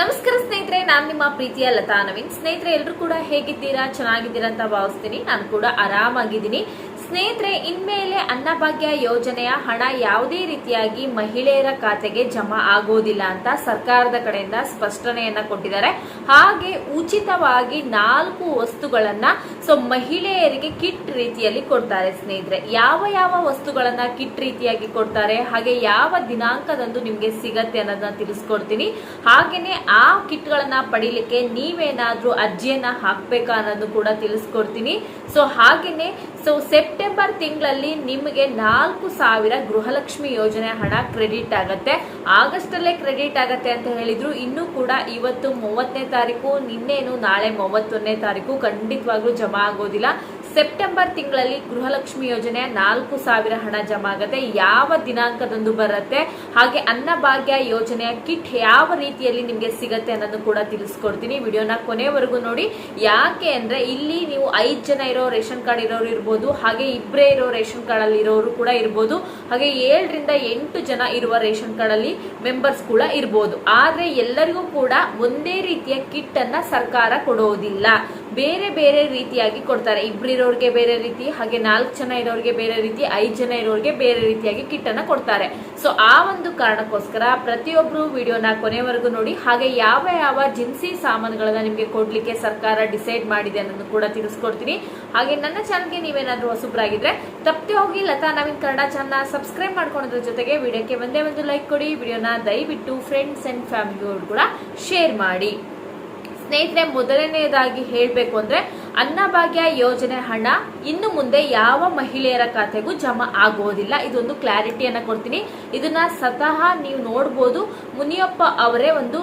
ನಮಸ್ಕಾರ ಸ್ನೇಹಿತರೆ, ನಾನು ನಿಮ್ಮ ಪ್ರೀತಿಯ ಲತಾ ನವೀನ್. ಸ್ನೇಹಿತರೆ ಎಲ್ಲರೂ ಕೂಡ ಹೇಗಿದ್ದೀರಾ? ಚೆನ್ನಾಗಿದ್ದೀರಾ ಅಂತ ಭಾವಿಸ್ತೀನಿ. ನಾನು ಕೂಡ ಆರಾಮಾಗಿದ್ದೀನಿ. ಸ್ನೇಹಿತರೆ, ಇನ್ಮೇಲೆ ಅನ್ನಭಾಗ್ಯ ಯೋಜನೆಯ ಹಣ ಯಾವುದೇ ರೀತಿಯಾಗಿ ಮಹಿಳೆಯರ ಖಾತೆಗೆ ಜಮಾ ಆಗೋದಿಲ್ಲ ಅಂತ ಸರ್ಕಾರದ ಕಡೆಯಿಂದ ಸ್ಪಷ್ಟನೆಯನ್ನ ಕೊಟ್ಟಿದ್ದಾರೆ. ಹಾಗೆ ಉಚಿತವಾಗಿ ನಾಲ್ಕು ವಸ್ತುಗಳನ್ನ ಸೊ ಮಹಿಳೆಯರಿಗೆ ಕಿಟ್ ರೀತಿಯಲ್ಲಿ ಕೊಡ್ತಾರೆ ಸ್ನೇಹಿತರೆ. ಯಾವ ಯಾವ ವಸ್ತುಗಳನ್ನ ಕಿಟ್ ರೀತಿಯಾಗಿ ಕೊಡ್ತಾರೆ, ಹಾಗೆ ಯಾವ ದಿನಾಂಕದಂದು ನಿಮ್ಗೆ ಸಿಗತ್ತೆ ಅನ್ನೋದನ್ನ ತಿಳಿಸ್ಕೊಡ್ತೀನಿ. ಹಾಗೇನೆ ಆ ಕಿಟ್ಗಳನ್ನ ಪಡಿಲಿಕ್ಕೆ ನೀವೇನಾದ್ರೂ ಅರ್ಜಿಯನ್ನ ಹಾಕ್ಬೇಕಾ ಅನ್ನೋದು ಕೂಡ ತಿಳಿಸ್ಕೊಡ್ತೀನಿ. ಸೊ ಹಾಗೇನೆ ಸೊ ಸೆಪ್ಟೆಂಬರ್ ತಿಂಗಳಲ್ಲಿ ನಿಮಗೆ ನಾಲ್ಕು ಸಾವಿರ ಗೃಹಲಕ್ಷ್ಮಿ ಯೋಜನೆ ಹಣ ಕ್ರೆಡಿಟ್ ಆಗತ್ತೆ. ಆಗಸ್ಟ್ ಅಲ್ಲೇ ಕ್ರೆಡಿಟ್ ಆಗತ್ತೆ ಅಂತ ಹೇಳಿದ್ರು. ಇನ್ನೂ ಕೂಡ ಇವತ್ತು ಮೂವತ್ತನೇ ತಾರೀಕು, ನಿನ್ನೇನು ನಾಳೆ ಮೂವತ್ತೊಂದನೇ ತಾರೀಕು ಖಂಡಿತವಾಗ್ಲೂ ಜಮಾ ಆಗೋದಿಲ್ಲ. ಸೆಪ್ಟೆಂಬರ್ ತಿಂಗಳಲ್ಲಿ ಗೃಹಲಕ್ಷ್ಮಿ ಯೋಜನೆ ನಾಲ್ಕು ಸಾವಿರ ಹಣ ಜಮಾ ಆಗುತ್ತೆ ಯಾವ ದಿನಾಂಕದಂದು ಬರುತ್ತೆ? ಹಾಗೆ ಅನ್ನಭಾಗ್ಯ ಯೋಜನೆಯ ಕಿಟ್ ಯಾವ ರೀತಿಯಲ್ಲಿ ನಿಮಗೆ ಸಿಗತ್ತೆ ಅನ್ನೋದು ಕೂಡ ತಿಳಿಸ್ಕೊಡ್ತೀನಿ. ವಿಡಿಯೋನ ಕೊನೆವರೆಗೂ ನೋಡಿ. ಯಾಕೆ ಅಂದ್ರೆ ಇಲ್ಲಿ ನೀವು ಐದು ಜನ ಇರೋ ರೇಷನ್ ಕಾರ್ಡ್ ಇರೋರು ಇರ್ಬೋದು, ಹಾಗೆ ಇಬ್ಬರೇ ಇರೋ ರೇಷನ್ ಕಾರ್ಡ್ ಅಲ್ಲಿ ಇರೋರು ಕೂಡ ಇರ್ಬೋದು, ಹಾಗೆ ಏಳರಿಂದ ಎಂಟು ಜನ ಇರುವ ರೇಷನ್ ಕಾರ್ಡ್ ಅಲ್ಲಿ ಮೆಂಬರ್ಸ್ ಕೂಡ ಇರ್ಬೋದು. ಆದ್ರೆ ಎಲ್ಲರಿಗೂ ಕೂಡ ಒಂದೇ ರೀತಿಯ ಕಿಟ್ ಅನ್ನ ಸರ್ಕಾರ ಕೊಡೋದಿಲ್ಲ. ಬೇರೆ ಬೇರೆ ರೀತಿಯಾಗಿ ಕೊಡ್ತಾರೆ. ಇಬ್ಬರಿರೋರಿಗೆ ಬೇರೆ ರೀತಿ, ಹಾಗೆ ನಾಲ್ಕು ಜನ ಇರೋರಿಗೆ ಬೇರೆ ರೀತಿ, ಐದು ಜನ ಇರೋರಿಗೆ ಬೇರೆ ರೀತಿಯಾಗಿ ಕಿಟ್ ಅನ್ನ ಕೊಡ್ತಾರೆ. ಸೊ ಆ ಒಂದು ಕಾರಣಕ್ಕೋಸ್ಕರ ಪ್ರತಿಯೊಬ್ರು ವಿಡಿಯೋನ ಕೊನೆವರೆಗೂ ನೋಡಿ, ಹಾಗೆ ಯಾವ ಯಾವ ಜಿನ್ಸಿ ಸಾಮಾನುಗಳನ್ನ ನಿಮಗೆ ಕೊಡ್ಲಿಕ್ಕೆ ಸರ್ಕಾರ ಡಿಸೈಡ್ ಮಾಡಿದೆ ಅನ್ನೋದು ಕೂಡ ತಿಳಿಸ್ಕೊಡ್ತೀನಿ. ಹಾಗೆ ನನ್ನ ಚಾನಲ್ಗೆ ನೀವೇನಾದ್ರೂ ಹೊಸಬ್ರಾಗಿದ್ರೆ, ತಪ್ಪದೆ ಹೋಗಿ ಲತಾ ನವೀನ್ ಕನ್ನಡ ಚಾನಲ್ ಸಬ್ಸ್ಕ್ರೈಬ್ ಮಾಡ್ಕೊಳೋದ್ರ ಜೊತೆಗೆ ವಿಡಿಯೋಕ್ಕೆ ಒಂದೇ ಒಂದು ಲೈಕ್ ಕೊಡಿ, ವಿಡಿಯೋನ ದಯವಿಟ್ಟು ಫ್ರೆಂಡ್ಸ್ ಅಂಡ್ ಫ್ಯಾಮಿಲಿಯವ್ರು ಕೂಡ ಶೇರ್ ಮಾಡಿ. ಸ್ನೇಹಿತರೆ ಮೊದಲನೆಯದಾಗಿ ಹೇಳಬೇಕು ಅಂದ್ರೆ ಅನ್ನಭಾಗ್ಯ ಯೋಜನೆ ಹಣ, ಇನ್ನು ಮುಂದೆ ಯಾವ ಮಹಿಳೆಯರ ಖಾತೆಗೂ ಜಮಾ ಆಗೋದಿಲ್ಲ ಇದೊಂದು ಕ್ಲಾರಿಟಿಯನ್ನ ಕೊಡ್ತೀನಿ. ಇದನ್ನ ಸ್ವತಃ ನೀವು ನೋಡ್ಬೋದು. ಮುನಿಯಪ್ಪ ಅವರೇ ಒಂದು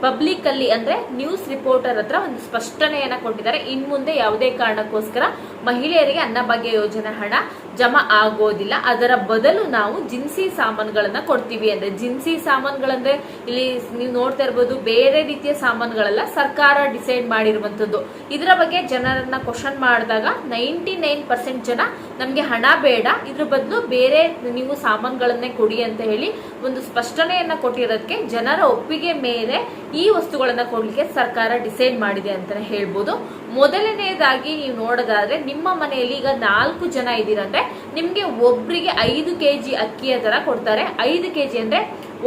ಪಬ್ಲಿಕ್ ಅಲ್ಲಿ ಅಂದ್ರೆ ನ್ಯೂಸ್ ರಿಪೋರ್ಟರ್ ಹತ್ರ ಒಂದು ಸ್ಪಷ್ಟನೆಯನ್ನ ಕೊಟ್ಟಿದ್ದಾರೆ. ಇನ್ ಮುಂದೆ ಯಾವುದೇ ಕಾರಣಕ್ಕೋಸ್ಕರ ಮಹಿಳೆಯರಿಗೆ ಅನ್ನಭಾಗ್ಯ ಯೋಜನೆ ಹಣ ಜಮಾ ಆಗೋದಿಲ್ಲ. ಅದರ ಬದಲು ನಾವು ಜಿನ್ಸಿ ಸಾಮಾನುಗಳನ್ನ ಕೊಡ್ತೀವಿ ಅಂದ್ರೆ, ಜಿನ್ಸಿ ಸಾಮಾನುಗಳಂದ್ರೆ ಇಲ್ಲಿ ನೀವು ನೋಡ್ತಾ ಇರ್ಬೋದು ಬೇರೆ ರೀತಿಯ ಸಾಮಾನುಗಳೆಲ್ಲ ಸರ್ಕಾರ ಡಿಸೈಡ್ ಮಾಡಿರುವಂತದ್ದು. ಇದರ ಬಗ್ಗೆ ಜನರನ್ನ ಕ್ವಶನ್ ಮಾಡಿದಾಗ ನೈಂಟಿ ನೈನ್ ಪರ್ಸೆಂಟ್ ಜನ ನಮ್ಗೆ ಹಣ ಬೇಡ, ಇದ್ರ ಬದಲು ಬೇರೆ ನೀವು ಸಾಮಾನುಗಳನ್ನೇ ಕೊಡಿ ಅಂತ ಹೇಳಿ ಒಂದು ಸ್ಪಷ್ಟನೆಯನ್ನ ಕೊಟ್ಟಿರೋದಕ್ಕೆ ಜನರ ಒಪ್ಪಿಗೆ ಮೇಲೆ ಈ ವಸ್ತುಗಳನ್ನ ಕೊಡ್ಲಿಕ್ಕೆ ಸರ್ಕಾರ ಡಿಸೈಡ್ ಮಾಡಿದೆ ಅಂತಾನೆ ಹೇಳ್ಬೋದು. ಮೊದಲನೆಯದಾಗಿ ನೀವು ನೋಡೋದಾದ್ರೆ ನಿಮ್ಮ ಮನೆಯಲ್ಲಿ ಈಗ ನಾಲ್ಕು ಜನ ಇದ್ದೀರಂದ್ರೆ ನಿಮ್ಗೆ ಒಬ್ರಿಗೆ ಐದು ಕೆಜಿ ಅಕ್ಕಿಯ ತರ ಕೊಡ್ತಾರೆ. ಐದು ಕೆಜಿ ಅಂದ್ರೆ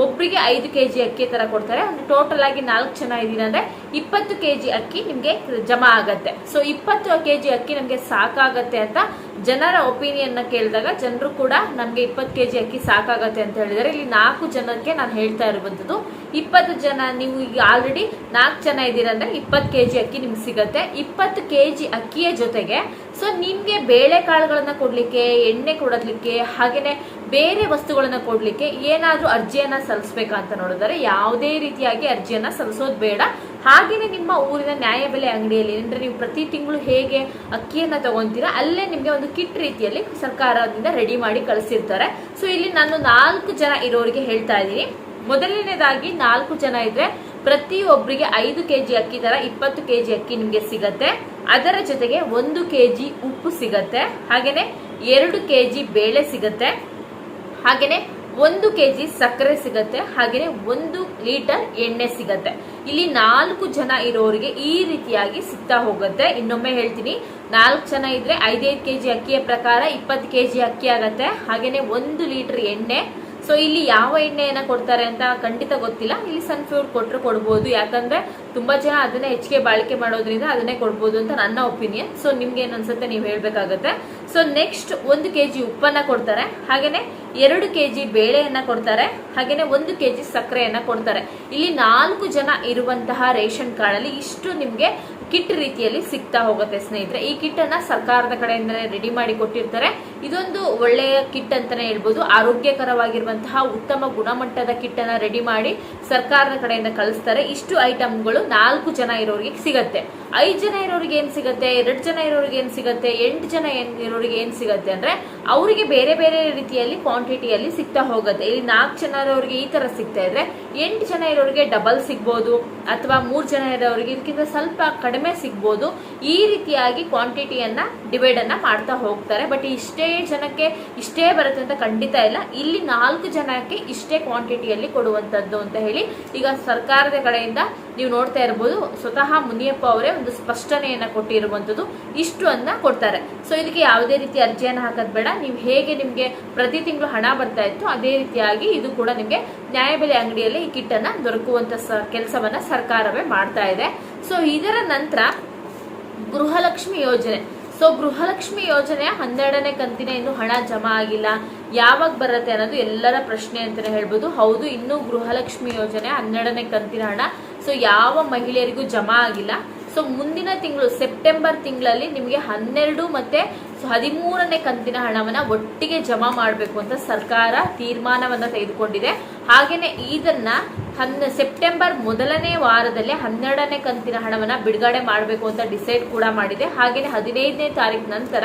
ಒಬ್ರಿಗೆ ಐದು ಕೆಜಿ ಅಕ್ಕಿ ತರ ಕೊಡ್ತಾರೆ. ಒಂದು ಟೋಟಲ್ ಆಗಿ ನಾಲ್ಕು ಜನ ಇದೀರ ಅಂದ್ರೆ ಇಪ್ಪತ್ತು ಕೆಜಿ ಅಕ್ಕಿ ನಿಮ್ಗೆ ಜಮಾ ಆಗತ್ತೆ. ಸೊ ಇಪ್ಪತ್ತು ಕೆಜಿ ಅಕ್ಕಿ ನಮ್ಗೆ ಸಾಕಾಗತ್ತೆ ಅಂತ ಜನರ ಒಪಿನಿಯನ್ನ ಕೇಳಿದಾಗ ಜನರು ಕೂಡ ನಮ್ಗೆ ಇಪ್ಪತ್ತು ಕೆಜಿ ಅಕ್ಕಿ ಸಾಕಾಗತ್ತೆ ಅಂತ ಹೇಳಿದರೆ ಇಲ್ಲಿ ನಾಲ್ಕು ಜನಕ್ಕೆ ನಾನು ಹೇಳ್ತಾ ಇರುವಂತದ್ದು. ಇಪ್ಪತ್ತು ಜನ ನೀವು ಈಗ ಆಲ್ರೆಡಿ ನಾಲ್ಕು ಜನ ಇದ್ದೀರಾ ಅಂದ್ರೆ ಇಪ್ಪತ್ತು ಕೆಜಿ ಅಕ್ಕಿ ನಿಮ್ಗೆ ಸಿಗತ್ತೆ. ಇಪ್ಪತ್ತು ಕೆಜಿ ಅಕ್ಕಿಯ ಜೊತೆಗೆ ಸೊ ನಿಮ್ಗೆ ಬೇಳೆಕಾಳುಗಳನ್ನ ಕೊಡ್ಲಿಕ್ಕೆ, ಎಣ್ಣೆ ಕೊಡೋದ್ಲಿಕ್ಕೆ ಹಾಗೇನೆ ಬೇರೆ ವಸ್ತುಗಳನ್ನು ಕೊಡಲಿಕ್ಕೆ ಏನಾದರೂ ಅರ್ಜಿಯನ್ನ ಸಲ್ಲಿಸ್ಬೇಕಾ ಅಂತ ನೋಡಿದರೆ ಯಾವುದೇ ರೀತಿಯಾಗಿ ಅರ್ಜಿಯನ್ನ ಸಲ್ಲಿಸೋದು ಬೇಡ. ಹಾಗೆಯೇ ನಿಮ್ಮ ಊರಿನ ನ್ಯಾಯಬೆಲೆ ಅಂಗಡಿಯಲ್ಲಿ ಅಂದರೆ ನೀವು ಪ್ರತಿ ತಿಂಗಳು ಹೇಗೆ ಅಕ್ಕಿಯನ್ನು ತಗೊಂತೀರಾ, ಅಲ್ಲೇ ನಿಮಗೆ ಒಂದು ಕಿಟ್ ರೀತಿಯಲ್ಲಿ ಸರ್ಕಾರದಿಂದ ರೆಡಿ ಮಾಡಿ ಕಳಿಸಿರ್ತಾರೆ. ಸೊ ಇಲ್ಲಿ ನಾನು ನಾಲ್ಕು ಜನ ಇರೋರಿಗೆ ಹೇಳ್ತಾ ಇದ್ದೀನಿ. ಮೊದಲನೇದಾಗಿ ನಾಲ್ಕು ಜನ ಇದ್ರೆ ಪ್ರತಿಯೊಬ್ಬರಿಗೆ ಐದು ಕೆಜಿ ಅಕ್ಕಿ ತರ ಇಪ್ಪತ್ತು ಕೆ ಜಿ ಅಕ್ಕಿ ನಿಮಗೆ ಸಿಗತ್ತೆ. ಅದರ ಜೊತೆಗೆ ಒಂದು ಕೆ ಜಿ ಉಪ್ಪು ಸಿಗತ್ತೆ. ಹಾಗೆಯೇ ಎರಡು ಕೆಜಿ ಬೇಳೆ ಸಿಗತ್ತೆ. ಹಾಗೇನೆ ಒಂದು ಕೆ ಜಿ ಸಕ್ಕರೆ ಸಿಗತ್ತೆ, ಹಾಗೇನೆ ಒಂದು ಲೀಟರ್ ಎಣ್ಣೆ ಸಿಗತ್ತೆ. ಇಲ್ಲಿ ನಾಲ್ಕು ಜನ ಇರೋರಿಗೆ ಈ ರೀತಿಯಾಗಿ ಸಿಗ್ತಾ ಹೋಗುತ್ತೆ. ಇನ್ನೊಮ್ಮೆ ಹೇಳ್ತೀನಿ, ನಾಲ್ಕು ಜನ ಇದ್ರೆ ಐದೈದು ಕೆಜಿ ಅಕ್ಕಿಯ ಪ್ರಕಾರ ಇಪ್ಪತ್ತು ಕೆ ಜಿ ಅಕ್ಕಿ ಆಗತ್ತೆ. ಹಾಗೇನೆ ಒಂದು ಲೀಟರ್ ಎಣ್ಣೆ. ಸೊ ಇಲ್ಲಿ ಯಾವ ಎಣ್ಣೆಯನ್ನ ಕೊಡ್ತಾರೆ ಅಂತ ಖಂಡಿತ ಗೊತ್ತಿಲ್ಲ. ಇಲ್ಲಿ ಸನ್ಫ್ಲೂರ್ ಕೊಟ್ಟರು ಕೊಡ್ಬೋದು. ಯಾಕಂದ್ರೆ ತುಂಬಾ ಜನ ಅದನ್ನೇ ಹೆಚ್ಚಿಗೆ ಬಾಳಿಕೆ ಮಾಡೋದ್ರಿಂದ ಅದನ್ನೇ ಕೊಡ್ಬೋದು ಅಂತ ನನ್ನ ಒಪಿನಿಯನ್ ಸೊ ನಿಮ್ಗೆ ಏನನ್ಸುತ್ತೆ ನೀವು ಹೇಳ್ಬೇಕಾಗತ್ತೆ. ಸೊ ನೆಕ್ಸ್ಟ್ ಒಂದು ಕೆಜಿ ಉಪ್ಪನ್ನ ಕೊಡ್ತಾರೆ. ಹಾಗೆಯೇ ಎರಡು ಕೆಜಿ ಬೇಳೆಯನ್ನ ಕೊಡ್ತಾರೆ. ಹಾಗೆಯೇ ಒಂದು ಕೆಜಿ ಸಕ್ಕರೆಯನ್ನ ಕೊಡ್ತಾರೆ. ಇಲ್ಲಿ ನಾಲ್ಕು ಜನ ಇರುವಂತಹ ರೇಷನ್ ಕಾರ್ಡಲ್ಲಿ ಇಷ್ಟು ನಿಮಗೆ ಕಿಟ್ ರೀತಿಯಲ್ಲಿ ಸಿಗ್ತಾ ಹೋಗುತ್ತೆ, ಸ್ನೇಹಿತರೆ. ಈ ಕಿಟ್ ಅನ್ನ ಸರ್ಕಾರದ ಕಡೆಯಿಂದ ರೆಡಿ ಮಾಡಿ ಕೊಟ್ಟಿರ್ತಾರೆ. ಇದೊಂದು ಒಳ್ಳೆಯ ಕಿಟ್ ಅಂತಾನೆ ಹೇಳ್ಬೋದು. ಆರೋಗ್ಯಕರವಾಗಿರುವಂತಹ ಉತ್ತಮ ಗುಣಮಟ್ಟದ ಕಿಟ್ ಅನ್ನ ರೆಡಿ ಮಾಡಿ ಸರ್ಕಾರದ ಕಡೆಯಿಂದ ಕಳಿಸ್ತಾರೆ. ಇಷ್ಟು ಐಟಮ್ಗಳು ನಾಲ್ಕು ಜನ ಇರೋರಿಗೆ ಸಿಗತ್ತೆ. ಐದು ಜನ ಇರೋರಿಗೆ ಏನ್ ಸಿಗತ್ತೆ? ಎರಡು ಜನ ಇರೋರಿಗೆ ಏನ್ ಸಿಗತ್ತೆ? ಎಂಟು ಜನ ಏನ್ ಇರೋರಿಗೆ ಏನ್ ಸಿಗತ್ತೆ ಅಂದ್ರೆ ಅವರಿಗೆ ಬೇರೆ ಬೇರೆ ರೀತಿಯಲ್ಲಿ ಕ್ವಾಂಟಿಟಿಯಲ್ಲಿ ಸಿಗ್ತಾ ಹೋಗುತ್ತೆ. ಇಲ್ಲಿ ನಾಲ್ಕು ಜನರವ್ರಿಗೆ ಈ ತರ ಸಿಗ್ತಾ ಇದ್ರೆ ಎಂಟು ಜನ ಇರೋರಿಗೆ ಡಬಲ್ ಸಿಗ್ಬೋದು ಅಥವಾ ಮೂರು ಜನ ಇರೋರಿಗೆ ಇದಕ್ಕಿಂತ ಸ್ವಲ್ಪ ಕಡಿಮೆ ಸಿಗ್ಬೋದು. ಈ ರೀತಿಯಾಗಿ ಕ್ವಾಂಟಿಟಿಯನ್ನು ಡಿವೈಡ್ ಅನ್ನ ಮಾಡ್ತಾ ಹೋಗ್ತಾರೆ. ಬಟ್ ಇಷ್ಟೇ ಜನಕ್ಕೆ ಇಷ್ಟೇ ಬರುತ್ತೆ ಅಂತ ಖಂಡಿತ ಇಲ್ಲ. ಇಲ್ಲಿ ನಾಲ್ಕು ಜನಕ್ಕೆ ಇಷ್ಟೇ ಕ್ವಾಂಟಿಟಿಯಲ್ಲಿ ಕೊಡುವಂಥದ್ದು ಅಂತ ಹೇಳಿ ಈಗ ಸರ್ಕಾರದ ಕಡೆಯಿಂದ ನೀವು ನೋಡ್ತಾ ಇರ್ಬೋದು. ಸ್ವತಃ ಮುನಿಯಪ್ಪ ಅವರೇ ಒಂದು ಸ್ಪಷ್ಟನೆಯನ್ನ ಕೊಟ್ಟಿರುವಂಥದ್ದು ಇಷ್ಟು ಅನ್ನ ಕೊಡ್ತಾರೆ. ಸೊ ಇದಕ್ಕೆ ಯಾವುದೇ ರೀತಿ ಅರ್ಜಿಯನ್ನು ಹಾಕೋದು ಬೇಡ. ನೀವು ಹೇಗೆ ನಿಮಗೆ ಪ್ರತಿ ತಿಂಗಳು ಹಣ ಬರ್ತಾ ಇತ್ತು ಅದೇ ರೀತಿಯಾಗಿ ಇದು ಕೂಡ ನಿಮಗೆ ನ್ಯಾಯಬೆಲೆ ಅಂಗಡಿಯಲ್ಲಿ ಈ ಕಿಟ್ ಅನ್ನ ದೊರಕುವಂತ ಕೆಲಸವನ್ನ ಸರ್ಕಾರವೇ ಮಾಡ್ತಾ ಇದೆ. ಸೊ ಇದರ ನಂತರ ಗೃಹಲಕ್ಷ್ಮಿ ಯೋಜನೆ. ಸೊ ಗೃಹಲಕ್ಷ್ಮಿ ಯೋಜನೆ ಹನ್ನೆರಡನೇ ಕಂತಿನ ಇನ್ನು ಹಣ ಜಮಾ ಆಗಿಲ್ಲ. ಯಾವಾಗ ಬರುತ್ತೆ ಅನ್ನೋದು ಎಲ್ಲರ ಪ್ರಶ್ನೆ ಅಂತಾನೆ ಹೇಳ್ಬೋದು. ಹೌದು, ಇನ್ನು ಗೃಹಲಕ್ಷ್ಮಿ ಯೋಜನೆ ಹನ್ನೆರಡನೇ ಕಂತಿನ ಹಣ. ಸೊ ಯಾವ ಮಹಿಳೆಯರಿಗೂ ಜಮಾ ಆಗಿಲ್ಲ. ಸೊ ಮುಂದಿನ ತಿಂಗಳು, ಸೆಪ್ಟೆಂಬರ್ ತಿಂಗಳಲ್ಲಿ ನಿಮಗೆ ಹನ್ನೆರಡು ಮತ್ತೆ ಹದಿಮೂರನೇ ಕಂತಿನ ಹಣವನ್ನ ಒಟ್ಟಿಗೆ ಜಮಾ ಮಾಡಬೇಕು ಅಂತ ಸರ್ಕಾರ ತೀರ್ಮಾನವನ್ನ ತೆಗೆದುಕೊಂಡಿದೆ. ಹಾಗೇನೆ ಇದನ್ನ ಹನ್ನ, ಸೆಪ್ಟೆಂಬರ್ ಮೊದಲನೇ ವಾರದಲ್ಲಿ ಹನ್ನೆರಡನೇ ಕಂತಿನ ಹಣವನ್ನ ಬಿಡುಗಡೆ ಮಾಡಬೇಕು ಅಂತ ಡಿಸೈಡ್ ಕೂಡ ಮಾಡಿದೆ. ಹಾಗೇನೆ ಹದಿನೈದನೇ ತಾರೀಕು ನಂತರ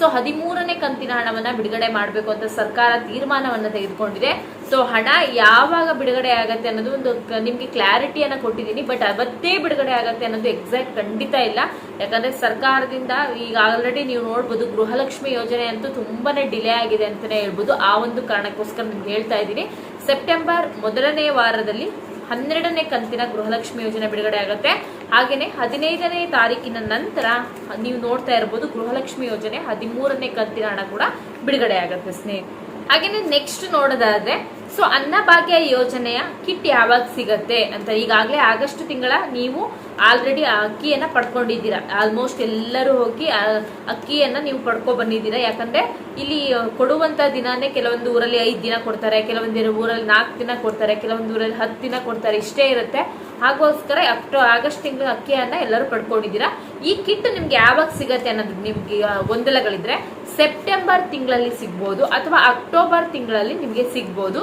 ಸೊ ಹದಿಮೂರನೇ ಕಂತಿನ ಹಣವನ್ನ ಬಿಡುಗಡೆ ಮಾಡಬೇಕು ಅಂತ ಸರ್ಕಾರ ತೀರ್ಮಾನವನ್ನ ತೆಗೆದುಕೊಂಡಿದೆ. ಸೊ ಹಣ ಯಾವಾಗ ಬಿಡುಗಡೆ ಆಗತ್ತೆ ಅನ್ನೋದು ಒಂದು ನಿಮ್ಗೆ ಕ್ಲಾರಿಟಿಯನ್ನ ಕೊಟ್ಟಿದ್ದೀನಿ ಬಟ್ ಅವತ್ತೇ ಬಿಡುಗಡೆ ಆಗತ್ತೆ ಅನ್ನೋದು ಎಕ್ಸಾಕ್ಟ್ ಖಂಡಿತ ಇಲ್ಲ. ಯಾಕಂದ್ರೆ ಸರ್ಕಾರದಿಂದ ಈಗ ಆಲ್ರೆಡಿ ನೀವು ನೋಡ್ಬೋದು, ಗೃಹಲಕ್ಷ್ಮಿ ಯೋಜನೆ ಅಂತೂ ತುಂಬಾನೇ ಡಿಲೇ ಆಗಿದೆ ಅಂತಲೇ ಹೇಳ್ಬೋದು. ಆ ಒಂದು ಕಾರಣಕ್ಕೋಸ್ಕರ ನಿಮ್ಗೆ ಹೇಳ್ತಾ ಇದ್ದೀನಿ. ಸೆಪ್ಟೆಂಬರ್ ಮೊದಲನೇ ವಾರದಲ್ಲಿ ಹನ್ನೆರಡನೇ ಕಂತಿನ ಗೃಹಲಕ್ಷ್ಮಿ ಯೋಜನೆ ಬಿಡುಗಡೆ ಆಗುತ್ತೆ. ಹಾಗೆಯೇ ಹದಿನೈದನೇ ತಾರೀಕಿನ ನಂತರ ನೀವು ನೋಡ್ತಾ ಇರ್ಬೋದು, ಗೃಹಲಕ್ಷ್ಮಿ ಯೋಜನೆ ಹದಿಮೂರನೇ ಕಂತಿನ ಹಣ ಕೂಡ ಬಿಡುಗಡೆ ಆಗುತ್ತೆ ಸ್ನೇಹಿತರೆ ಹಾಗೆಯೇ ನೆಕ್ಸ್ಟ್ ನೋಡೋದಾದ್ರೆ ಸೊ ಅನ್ನಭಾಗ್ಯ ಯೋಜನೆಯ ಕಿಟ್ ಯಾವಾಗ ಸಿಗತ್ತೆ ಅಂತ ಈಗಾಗಲೇ ಆಗಸ್ಟ್ ತಿಂಗಳ ನೀವು ಆಲ್ರೆಡಿ ಅಕ್ಕಿಯನ್ನ ಪಡ್ಕೊಂಡಿದ್ದೀರಾ. ಆಲ್ಮೋಸ್ಟ್ ಎಲ್ಲರೂ ಹೋಗಿ ಅಕ್ಕಿಯನ್ನ ನೀವು ಪಡ್ಕೊ ಬಂದಿದ್ದೀರಾ. ಯಾಕಂದ್ರೆ ಇಲ್ಲಿ ಕೊಡುವಂತ ದಿನಾನೇ ಕೆಲವೊಂದು ಊರಲ್ಲಿ ಐದು ದಿನ ಕೊಡ್ತಾರೆ ಕೆಲವೊಂದು ಊರಲ್ಲಿ ನಾಲ್ಕು ದಿನ ಕೊಡ್ತಾರೆ, ಕೆಲವೊಂದು ಊರಲ್ಲಿ ಹತ್ತು ದಿನ ಕೊಡ್ತಾರೆ. ಇಷ್ಟೇ ಇರುತ್ತೆ. ಹಾಗೋಸ್ಕರ ಅಕ್ಟೋ ಆಗಸ್ಟ್ ತಿಂಗಳ ಅಕ್ಕಿಯನ್ನ ಎಲ್ಲರೂ ಪಡ್ಕೊಂಡಿದ್ದೀರಾ. ಈ ಕಿಟ್ ನಿಮ್ಗೆ ಯಾವಾಗ ಸಿಗತ್ತೆ ಅನ್ನೋದು ನಿಮ್ಗೆ ಗೊಂದಲಗಳಿದ್ರೆ ಸೆಪ್ಟೆಂಬರ್ ತಿಂಗಳಲ್ಲಿ ಸಿಗ್ಬೋದು ಅಥವಾ ಅಕ್ಟೋಬರ್ ತಿಂಗಳಲ್ಲಿ ನಿಮಗೆ ಸಿಗ್ಬೋದು.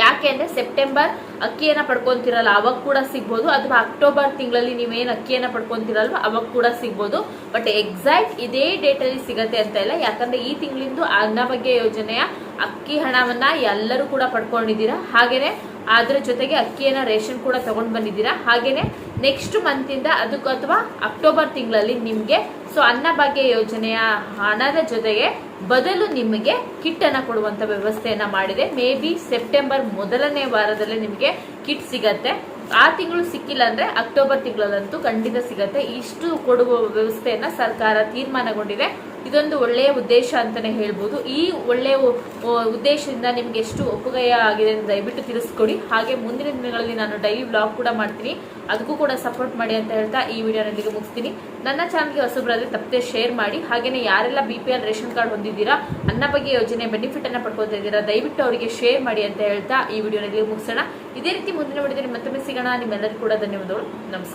ಯಾಕೆ ಅಂದರೆ ಸೆಪ್ಟೆಂಬರ್ ಅಕ್ಕಿಯನ್ನ ಪಡ್ಕೊಂತಿರಲ್ಲ, ಅವಾಗ ಕೂಡ ಸಿಗ್ಬೋದು. ಅಥವಾ ಅಕ್ಟೋಬರ್ ತಿಂಗಳಲ್ಲಿ ನೀವೇನು ಅಕ್ಕಿಯನ್ನ ಪಡ್ಕೊಂತಿರಲ್ವ, ಅವಾಗ ಕೂಡ ಸಿಗ್ಬೋದು. ಬಟ್ ಎಕ್ಸಾಕ್ಟ್ ಇದೇ ಡೇಟ್ ಅಲ್ಲಿ ಸಿಗತ್ತೆ ಅಂತ ಇಲ್ಲ. ಯಾಕಂದ್ರೆ ಈ ತಿಂಗಳಿಂದ ಬಗ್ಗೆ ಯೋಜನೆಯ ಅಕ್ಕಿ ಹಣವನ್ನ ಎಲ್ಲರೂ ಕೂಡ ಪಡ್ಕೊಂಡಿದ್ದೀರಾ? ಹಾಗೇನೆ ಅದ್ರ ಜೊತೆಗೆ ಅಕ್ಕಿಯನ್ನ ರೇಷನ್ ಕೂಡ ತಗೊಂಡು ಬಂದಿದ್ದೀರಾ? ಹಾಗೇನೆ ನೆಕ್ಸ್ಟ್ ಮಂತ್ ಇಂದ ಅದಕ್ಕೂ ಅಥವಾ ಅಕ್ಟೋಬರ್ ತಿಂಗಳಲ್ಲಿ ನಿಮ್ಗೆ ಸೊ ಅನ್ನಭಾಗ್ಯ ಯೋಜನೆಯ ಹಣದ ಜೊತೆಗೆ ಬದಲು ನಿಮಗೆ ಕಿಟ್ ಅನ್ನ ಕೊಡುವಂತ ವ್ಯವಸ್ಥೆಯನ್ನ ಮಾಡಿದೆ. ಮೇ ಬಿ ಸೆಪ್ಟೆಂಬರ್ ಮೊದಲನೇ ವಾರದಲ್ಲಿ ನಿಮಗೆ ಕಿಟ್ ಸಿಗತ್ತೆ. ಆ ತಿಂಗಳು ಸಿಕ್ಕಿಲ್ಲ ಅಂದ್ರೆ ಅಕ್ಟೋಬರ್ ತಿಂಗಳಲ್ಲಂತೂ ಖಂಡಿತ ಸಿಗತ್ತೆ. ಇಷ್ಟು ಕೊಡುವ ವ್ಯವಸ್ಥೆಯನ್ನ ಸರ್ಕಾರ ತೀರ್ಮಾನಗೊಂಡಿದೆ. ಇದೊಂದು ಒಳ್ಳೆಯ ಉದ್ದೇಶ ಅಂತಾನೆ ಹೇಳ್ಬೋದು. ಈ ಒಳ್ಳೆಯ ಉದ್ದೇಶದಿಂದ ನಿಮ್ಗೆ ಎಷ್ಟು ಒಪ್ಪುಗೆಯ ಆಗಿದೆ ಅಂತ ದಯವಿಟ್ಟು ತಿಳಿಸ್ಕೊಡಿ. ಹಾಗೆ ಮುಂದಿನ ದಿನಗಳಲ್ಲಿ ನಾನು ಡೈಲಿ ಬ್ಲಾಗ್ ಕೂಡ ಮಾಡ್ತೀನಿ. ಅದಕ್ಕೂ ಕೂಡ ಸಪೋರ್ಟ್ ಮಾಡಿ ಅಂತ ಹೇಳ್ತಾ ಈ ವಿಡಿಯೋನ ಇಲ್ಲಿಗೆ ಮುಗಿಸ್ತೀನಿ. ನನ್ನ ಚಾನಲ್ಗೆ ಹೊಸಬ್ರಾದ್ರೆ ತಪ್ಪದೆ ಶೇರ್ ಮಾಡಿ. ಹಾಗೇನೆ ಯಾರೆಲ್ಲ B P L ration card ಹೊಂದಿದ್ದೀರಾ, ಅನ್ನ ಬಗ್ಗೆ ಯೋಜನೆ ಬೆನಿಫಿಟ್ ಅನ್ನ ಪಡ್ಕೊತಾ ಇದ್ದೀರಾ, ದಯವಿಟ್ಟು ಅವರಿಗೆ ಶೇರ್ ಮಾಡಿ ಅಂತ ಹೇಳ್ತಾ ಈ ವಿಡಿಯೋ ನನಗೆ ಮುಗಿಸೋಣ. ಇದೇ ರೀತಿ ಮುಂದಿನ ವಿಡಿಯೋದಲ್ಲಿ ಮತ್ತೊಮ್ಮೆ ಸಿಗೋಣ. ನಿಮ್ಮೆಲ್ಲರಿಗೂ ಕೂಡ ಧನ್ಯವಾದಗಳು. ನಮಸ್ಕಾರ.